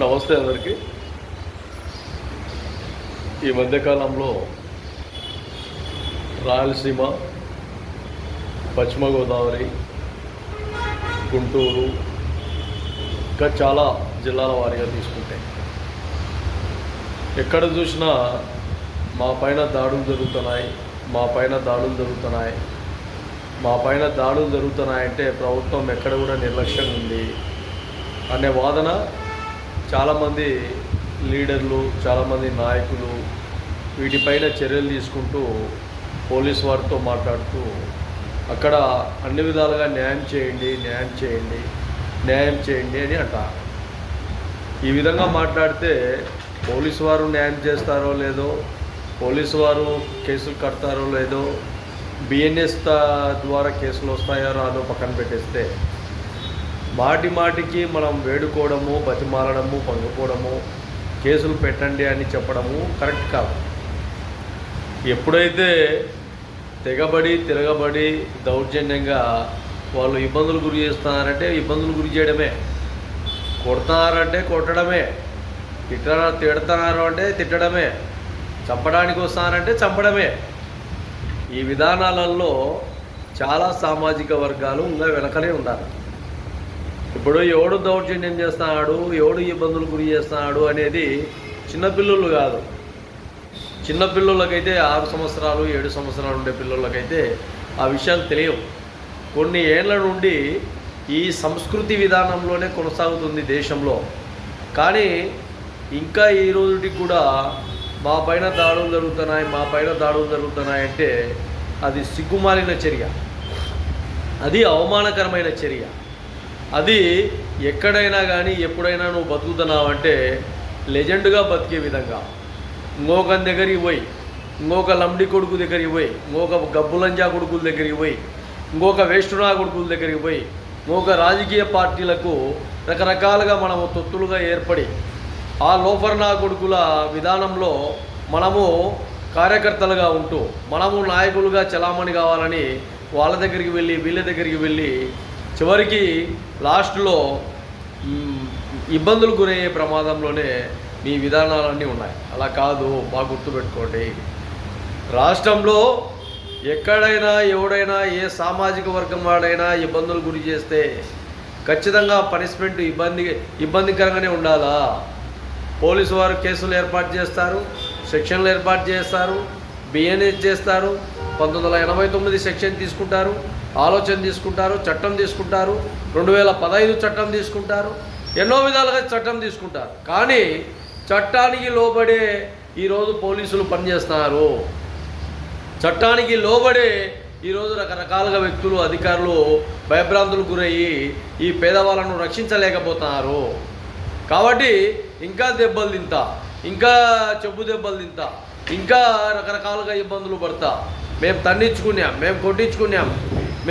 నమస్తే అందరికీ. ఈ మధ్యకాలంలో రాయలసీమ పశ్చిమ గోదావరి గుంటూరు ఇంకా చాలా జిల్లాల వారీగా తీసుకుంటే. ఎక్కడ చూసినా మా పైన దాడులు జరుగుతున్నాయి మా పైన దాడులు జరుగుతున్నాయి. మా పైన దాడులు జరుగుతున్నాయంటే ప్రభుత్వం ఎక్కడ కూడా నిర్లక్ష్యం ఉంది అనే వాదన చాలామంది లీడర్లు చాలామంది నాయకులు వీటిపైన చర్యలు తీసుకుంటూ పోలీస్ వారితో మాట్లాడుతూ అక్కడ అన్ని విధాలుగా న్యాయం చేయండి న్యాయం చేయండి న్యాయం చేయండి అని అంటారు ఈ విధంగా మాట్లాడితే పోలీసు వారు న్యాయం చేస్తారో లేదో పోలీసు వారు కేసులు కడతారో లేదో బిఎన్ఎస్ ద్వారా కేసులు వస్తాయో రాదో పక్కన పెట్టేస్తే మాటి మాటికి మనం వేడుకోవడము బతిమాలడము పంగుకోవడము కేసులు పెట్టండి అని చెప్పడము కరెక్ట్ కాదు. ఎప్పుడైతే తెగబడి తిరగబడి దౌర్జన్యంగా వాళ్ళు ఇబ్బందులు గురి చేస్తున్నారంటే ఇబ్బందులు గురి చేయడమే. కొడుతున్నారంటే కొట్టడమే. తిట్ట తిడుతున్నారు అంటే తిట్టడమే. చంపడానికి వస్తున్నారంటే చంపడమే. ఈ విధానాలలో చాలా సామాజిక వర్గాలు ఇంకా వెనకనే ఉండాలి. ఇప్పుడు ఎవడు దౌర్జన్యం చేస్తున్నాడు ఎవడు ఇబ్బందులు గురి చేస్తున్నాడు అనేది చిన్నపిల్లలు కాదు. చిన్నపిల్లలకైతే ఆరు సంవత్సరాలు ఏడు సంవత్సరాలు ఉండే పిల్లలకైతే ఆ విషయాలు తెలియవు. కొన్ని ఏళ్ళ నుండి ఈ సంస్కృతి విధానంలోనే కొనసాగుతుంది దేశంలో. కానీ ఇంకా ఈ రోజుకి కూడా మా పైన దాడులు జరుగుతున్నాయి మా పైన దాడులు జరుగుతున్నాయి అంటే అది సిగ్గుమాలిన చర్య. అది అవమానకరమైన చర్య. అది ఎక్కడైనా కానీ ఎప్పుడైనా నువ్వు బతుకుతున్నావంటే లెజెండ్గా బతికే విధంగా. ఇంకొకని దగ్గరికి పోయి ఇంకొక లంబడి కొడుకు దగ్గరికి పోయి ఇంకొక గబ్బులంజా కొడుకుల దగ్గరికి పోయి ఇంకొక వేష్టునా కొడుకుల దగ్గరికి పోయి ఇంకొక రాజకీయ పార్టీలకు రకరకాలుగా మనము తొత్తులుగా ఏర్పడి ఆ లోఫర్నా కొడుకుల విధానంలో మనము కార్యకర్తలుగా ఉంటూ మనము నాయకులుగా చలామణి కావాలని వాళ్ళ దగ్గరికి వెళ్ళి వీళ్ళ దగ్గరికి వెళ్ళి చివరికి లాస్ట్లో ఇబ్బందులు గురయ్యే ప్రమాదంలోనే మీ విధానాలన్నీ ఉన్నాయి. అలా కాదు బాగా గుర్తుపెట్టుకోండి. రాష్ట్రంలో ఎక్కడైనా ఎవడైనా ఏ సామాజిక వర్గం వాడైనా ఇబ్బందులు గురి చేస్తే ఖచ్చితంగా పనిష్మెంట్ ఇబ్బంది ఇబ్బందికరంగానే ఉండాలా? పోలీసు వారు కేసులు ఏర్పాటు చేస్తారు సెక్షన్లు ఏర్పాటు చేస్తారు బిఎన్ఎస్ చేస్తారు పంతొమ్మిది వందల ఎనభై తొమ్మిది సెక్షన్ తీసుకుంటారు ఆలోచన తీసుకుంటారు చట్టం తీసుకుంటారు రెండు వేల పదహైదు చట్టం తీసుకుంటారు ఎన్నో విధాలుగా చట్టం తీసుకుంటారు. కానీ చట్టానికి లోబడే ఈరోజు పోలీసులు పనిచేస్తున్నారు. చట్టానికి లోబడే ఈరోజు రకరకాలుగా వ్యక్తులు అధికారులు భయభ్రాంతులు గురయ్యి ఈ పేదవాళ్ళను రక్షించలేకపోతున్నారు కాబట్టి ఇంకా దెబ్బలు తింటా ఇంకా చెప్పు దెబ్బలు తింటా ఇంకా రకరకాలుగా ఇబ్బందులు పడతా. మేము తన్నించుకున్నాం మేము కొట్టించుకున్నాం.